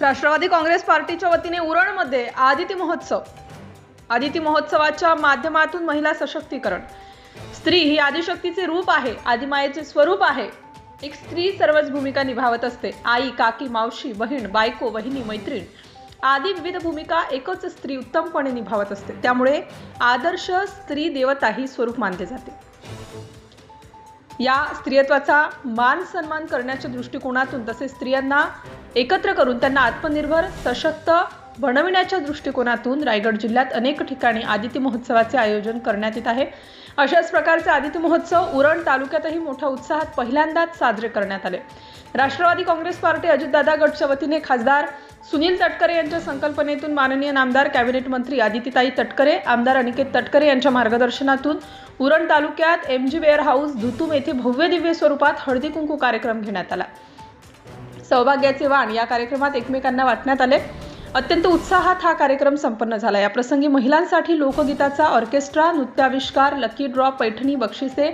राष्ट्रवादी काँग्रेस पार्टीच्या वतीने उरणमध्ये आदिती महोत्सव. आदिती महोत्सवाच्या माध्यमातून महिला सशक्तीकरण. स्त्री ही आदिशक्तीचे रूप आहे आदिमायेचे स्वरूप आहे. एक स्त्री सर्वच भूमिका निभावत असते. आई काकी मावशी बहीण बायको वहिनी मैत्रीण आदी विविध भूमिका एकच स्त्री उत्तमपणे निभावत असते. त्यामुळे आदर्श स्त्री देवता ही स्वरूप मानले जाते. या स्त्रियत्वाचा मान सन्मान करण्याच्या दृष्टिकोनातून तसेच स्त्रियांना एकत्र करून त्यांना आत्मनिर्भर सशक्त बनविण्याच्या दृष्टिकोनातून रायगड जिल्ह्यात अनेक ठिकाणी आदिती महोत्सवाचे आयोजन करण्यात येत आहे. अशाच प्रकारचे आदिती महोत्सव उरण तालुक्यातही मोठ्या उत्साहात पहिल्यांदाच साजरे करण्यात आले. राष्ट्रवादी काँग्रेस पार्टी अजितदादा गटच्या वतीने खासदार सुनील तटकरे यांच्या संकल्पनेतून माननीय नामदार कॅबिनेट मंत्री आदितीताई तटकरे आमदार अनिकेत तटकरे यांच्या मार्गदर्शनातून उरण तालुक्यात M G warehouse Dhutum येथे भव्य दिव्य स्वरूपात हळदी कुंकू कार्यक्रम घेण्यात आला. सौभाग्याचे वाण या कार्यक्रमात एकमेकांना वाटण्यात आले. अत्यंत उत्साहात हा कार्यक्रम संपन्न झाला. या प्रसंगी महिलांसाठी लोकगीताचा ऑर्केस्ट्रा नृत्याविष्कार लकी ड्रॉ पैठणी बक्षिसे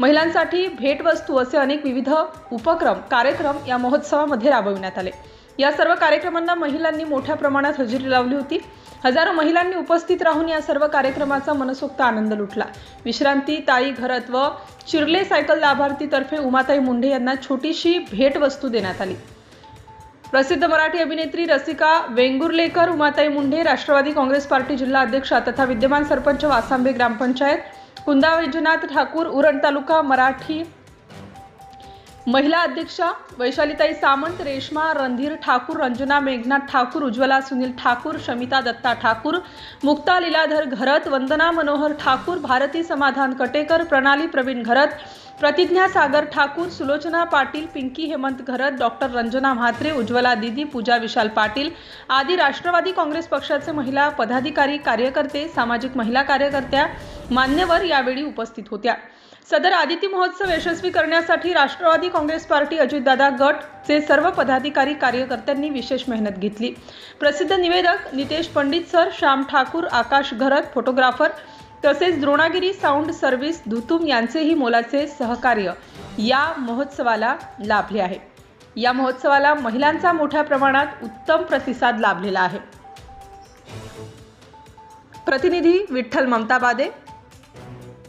महिलांसाठी भेटवस्तू असे अनेक विविध उपक्रम कार्यक्रम या महोत्सवामध्ये राबविण्यात आले. या सर्व कार्यक्रमांना महिलांनी मोठ्या प्रमाणात हजेरी लावली होती. हजारो महिलांनी उपस्थित राहून या सर्व कार्यक्रमाचा मनसोक्त आनंद लुटला. विश्रांती ताई घरत व चिरले सायकल लाभार्थीतर्फे उमाताई मुंढे यांना छोटीशी भेटवस्तू देण्यात आली. प्रसिद्ध मराठी अभिनेत्री रसिका वेंगुर्लेकर उमाताई मुंढे राष्ट्रवादी काँग्रेस पार्टी जिल्हा अध्यक्षा तथा विद्यमान सरपंच वासांबे ग्रामपंचायत कुंदा वैजनाथ ठाकूर उरण तालुका मराठी महिला अध्यक्षा वैशालीताई सामंत रेश्मा रणधीर ठाकूर रंजना मेघनाथ ठाकूर उज्ज्वला सुनील ठाकूर शमिता दत्ता ठाकूर मुक्ता लीलाधर घरत वंदना मनोहर ठाकूर भारती समाधान कटेकर प्रणाली प्रवीण घरत प्रतिज्ञा सागर ठाकूर सुलोचना पाटील पिंकी हेमंत घरत डॉक्टर रंजना म्हात्रे उज्ज्वला दिदी पूजा विशाल पाटील आदी राष्ट्रवादी काँग्रेस पक्षाचे महिला पदाधिकारी कार्यकर्ते सामाजिक महिला कार्यकर्त्या मान्यवर यावेळी उपस्थित होत्या. सदर आदिती महोत्सव यशस्वी करण्यासाठी राष्ट्रवादी काँग्रेस पार्टी अजितदादा गटचे सर्व पदाधिकारी कार्यकर्त्यांनी विशेष मेहनत घेतली. प्रसिद्ध निवेदक नितेश पंडित सर श्याम ठाकूर आकाश घरत फोटोग्राफर तसेच द्रोणागिरी साऊंड सर्व्हिस धुतुम यांचेही मोलाचे सहकार्य या महोत्सवाला लाभले आहे. या महोत्सवाला महिलांचा मोठ्या प्रमाणात उत्तम प्रतिसाद लाभलेला आहे. प्रतिनिधी विठ्ठल ममताबादे